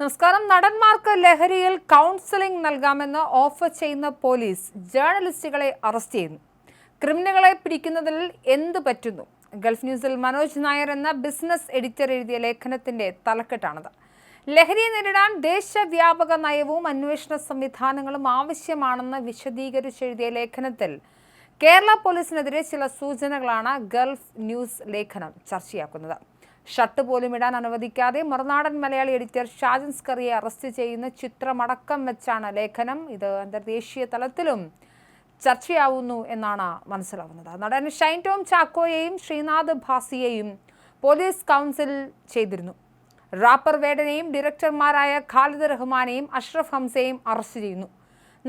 നമസ്കാരം. നടന്മാർക്ക് ലഹരിയിൽ കൗൺസിലിംഗ് നൽകാമെന്ന് ഓഫർ ചെയ്യുന്ന പോലീസ് ജേർണലിസ്റ്റുകളെ അറസ്റ്റ് ചെയ്യുന്നു. ക്രിമിനലുകളെ പിടിക്കുന്നതിൽ എന്തു പറ്റുന്നു? ഗൾഫ് ന്യൂസിൽ മനോജ് നായർ എന്ന ബിസിനസ് എഡിറ്റർ എഴുതിയ ലേഖനത്തിന്റെ തലക്കെട്ടാണത്. ലഹരിയെ നേരിടാൻ ദേശവ്യാപക നയവും അന്വേഷണ സംവിധാനങ്ങളും ആവശ്യമാണെന്ന് വിശദീകരിച്ചെഴുതിയ ലേഖനത്തിൽ കേരള പോലീസിനെതിരെ ചില സൂചനകളാണ് ഗൾഫ് ന്യൂസ് ലേഖനം ചർച്ചയാക്കുന്നത്. ഷർട്ട് പോലും ഇടാൻ അനുവദിക്കാതെ മറുനാടൻ മലയാളി എഡിറ്റർ ഷാജൻ സ്കറിയെ അറസ്റ്റ് ചെയ്യുന്ന ചിത്രമടക്കം വെച്ചാണ് ലേഖനം. ഇത് അന്തർദേശീയ തലത്തിലും ചർച്ചയാവുന്നു എന്നാണ് മനസ്സിലാവുന്നത്. നടൻ ഷൈൻ ടോം ചാക്കോയെയും ശ്രീനാഥ് ഭാസിയെയും പോലീസ് കൗൺസിൽ ചെയ്തിരുന്നു. റാപ്പർ വേടനെയും ഡയറക്ടർമാരായ ഖാലിദ് റഹ്മാനെയും അഷ്റഫ് ഹംസയെയും അറസ്റ്റ് ചെയ്യുന്നു.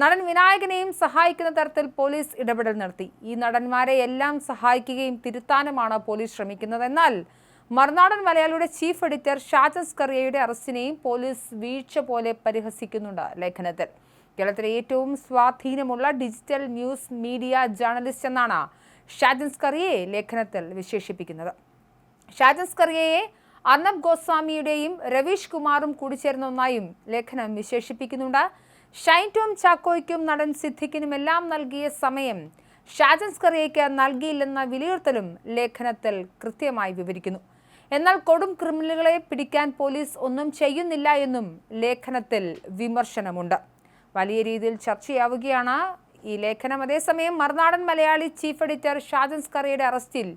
നടൻ വിനായകനെയും സഹായിക്കുന്ന തരത്തിൽ പോലീസ് ഇടപെടൽ നടത്തി. ഈ നടന്മാരെ എല്ലാം സഹായിക്കുകയും തിരുത്താനുമാണ് പോലീസ് ശ്രമിക്കുന്നത്. എന്നാൽ മറുനാടൻ മലയാളിയുടെ ചീഫ് എഡിറ്റർ ഷാജൻ സ്കറിയയുടെ അറസ്റ്റിനെയും പോലീസ് വീഴ്ച പോലെ പരിഹസിക്കുന്നുണ്ട് ലേഖനത്തിൽ. കേരളത്തിലെ ഏറ്റവും സ്വാധീനമുള്ള ഡിജിറ്റൽ ന്യൂസ് മീഡിയ ജേർണലിസ്റ്റ് എന്നാണ് ഷാജൻ സ്കറിയെ ലേഖനത്തിൽ വിശേഷിപ്പിക്കുന്നത്. ഷാജൻ സ്കറിയയെ അർണബ് ഗോസ്വാമിയുടെയും രവീഷ് കുമാറും കൂടിച്ചേർന്ന ഒന്നായും ലേഖനം വിശേഷിപ്പിക്കുന്നുണ്ട്. ഷൈൻ ടോം ചാക്കോയ്ക്കും നടൻ സിദ്ദിഖിനും എല്ലാം നൽകിയ സമയം ഷാജൻ സ്കറിയയ്ക്ക് നൽകിയില്ലെന്ന വിലയിരുത്തലും ലേഖനത്തിൽ കൃത്യമായി വിവരിക്കുന്നു. എന്നാൽ കൊടും ക്രിമിനലുകളെ പിടിക്കാൻ പോലീസ് ഒന്നും ചെയ്യുന്നില്ല എന്നും ലേഖനത്തിൽ വിമർശനമുണ്ട്. വലിയ രീതിയിൽ ചർച്ചയാവുകയാണ് ഈ ലേഖനം. അതേസമയം മറുനാടൻ മലയാളി ചീഫ് എഡിറ്റർ ഷാജൻ സ്കറിയുടെ അറസ്റ്റിൽ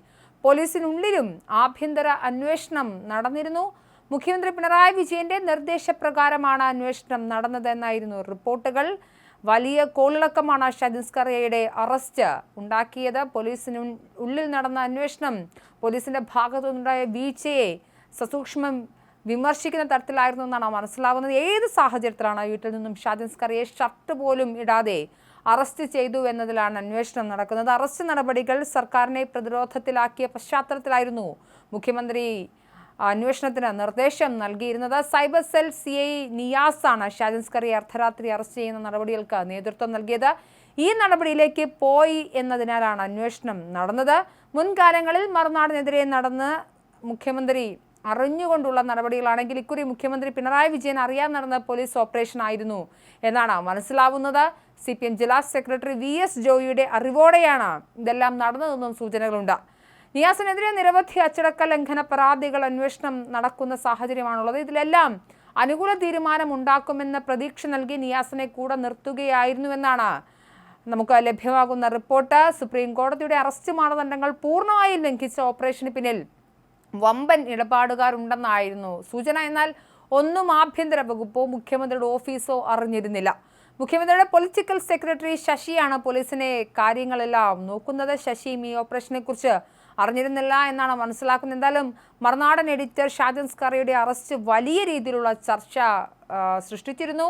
പോലീസിനുള്ളിലും ആഭ്യന്തര അന്വേഷണം നടന്നിരുന്നു. മുഖ്യമന്ത്രി പിണറായി വിജയന്റെ നിർദ്ദേശപ്രകാരമാണ് അന്വേഷണം നടന്നതെന്നായിരുന്നു റിപ്പോർട്ടുകൾ. വലിയ കോളിളക്കമാണ് ഷാജൻ സ്കറിയയുടെ അറസ്റ്റ് ഉണ്ടാക്കിയത്. പോലീസിന് ഉള്ളിൽ നടന്ന അന്വേഷണം പോലീസിന്റെ ഭാഗത്തുനിന്നുണ്ടായ വീഴ്ചയെ സസൂക്ഷ്മം വിമർശിക്കുന്ന തരത്തിലായിരുന്നു എന്നാണ് മനസ്സിലാകുന്നത് ഏത് സാഹചര്യത്തിലാണ് വീട്ടിൽ നിന്നും ഷാദിൻസ്കറിയെ ഷർട്ട് പോലും ഇടാതെ അറസ്റ്റ് ചെയ്തു എന്നതിലാണ് അന്വേഷണം നടക്കുന്നത്. അറസ്റ്റ് നടപടികൾ സർക്കാരിനെ പ്രതിരോധത്തിലാക്കിയ പശ്ചാത്തലത്തിലായിരുന്നു മുഖ്യമന്ത്രി അന്വേഷണത്തിന് നിർദ്ദേശം നൽകിയിരുന്നത്. സൈബർ സെൽ സി ഐ നിയാസാണ് ഷാജൻസ്കറി അർദ്ധരാത്രി അറസ്റ്റ് ചെയ്യുന്ന നടപടികൾക്ക് നേതൃത്വം നൽകിയത്. ഈ നടപടിയിലേക്ക് പോയി എന്നതിനാലാണ് അന്വേഷണം നടന്നത്. മുൻകാലങ്ങളിൽ മറുനാടിനെതിരെ നടന്ന് മുഖ്യമന്ത്രി അറിഞ്ഞുകൊണ്ടുള്ള നടപടികളാണെങ്കിൽ ഇക്കുറി മുഖ്യമന്ത്രി പിണറായി വിജയൻ അറിയാൻ നടന്ന പോലീസ് ഓപ്പറേഷൻ ആയിരുന്നു എന്നാണ് മനസ്സിലാവുന്നത്. സി പി എം ജില്ലാ സെക്രട്ടറി വി എസ് ജോയിയുടെ അറിവോടെയാണ് ഇതെല്ലാം നടന്നതെന്നും സൂചനകളുണ്ട്. നിയാസിനെതിരെ നിരവധി അച്ചടക്ക ലംഘന പരാതികൾ അന്വേഷണം നടക്കുന്ന സാഹചര്യമാണുള്ളത്. ഇതിലെല്ലാം അനുകൂല തീരുമാനം ഉണ്ടാക്കുമെന്ന പ്രതീക്ഷ നൽകി നിയാസിനെ കൂടെ നിർത്തുകയായിരുന്നുവെന്നാണ് നമുക്ക് ലഭ്യമാകുന്ന റിപ്പോർട്ട്. സുപ്രീം കോടതിയുടെ അറസ്റ്റ് മാനദണ്ഡങ്ങൾ പൂർണമായും ലംഘിച്ച ഓപ്പറേഷന് പിന്നിൽ വമ്പൻ ഇടപാടുകാരുണ്ടെന്നായിരുന്നു സൂചന. എന്നാൽ ഒന്നും ആഭ്യന്തര വകുപ്പോ മുഖ്യമന്ത്രിയുടെ ഓഫീസോ അറിഞ്ഞിരുന്നില്ല. മുഖ്യമന്ത്രിയുടെ പൊളിറ്റിക്കൽ സെക്രട്ടറി ശശിയാണ് പോലീസിനെ കാര്യങ്ങളെല്ലാം നോക്കുന്നത്. ശശിയും ഈ ഓപ്പറേഷനെ കുറിച്ച് അറിഞ്ഞിരുന്നില്ല എന്നാണ് മനസ്സിലാക്കുന്നത്. എന്തായാലും മറുനാടൻ എഡിറ്റർ ഷാജൻ സ്കറിയുടെ അറസ്റ്റ് വലിയ രീതിയിലുള്ള ചർച്ച സൃഷ്ടിച്ചിരുന്നു.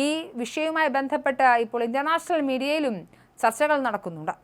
ഈ വിഷയവുമായി ബന്ധപ്പെട്ട് ഇപ്പോൾ ഇന്റർനാഷണൽ മീഡിയയിലും ചർച്ചകൾ നടക്കുന്നുണ്ട്.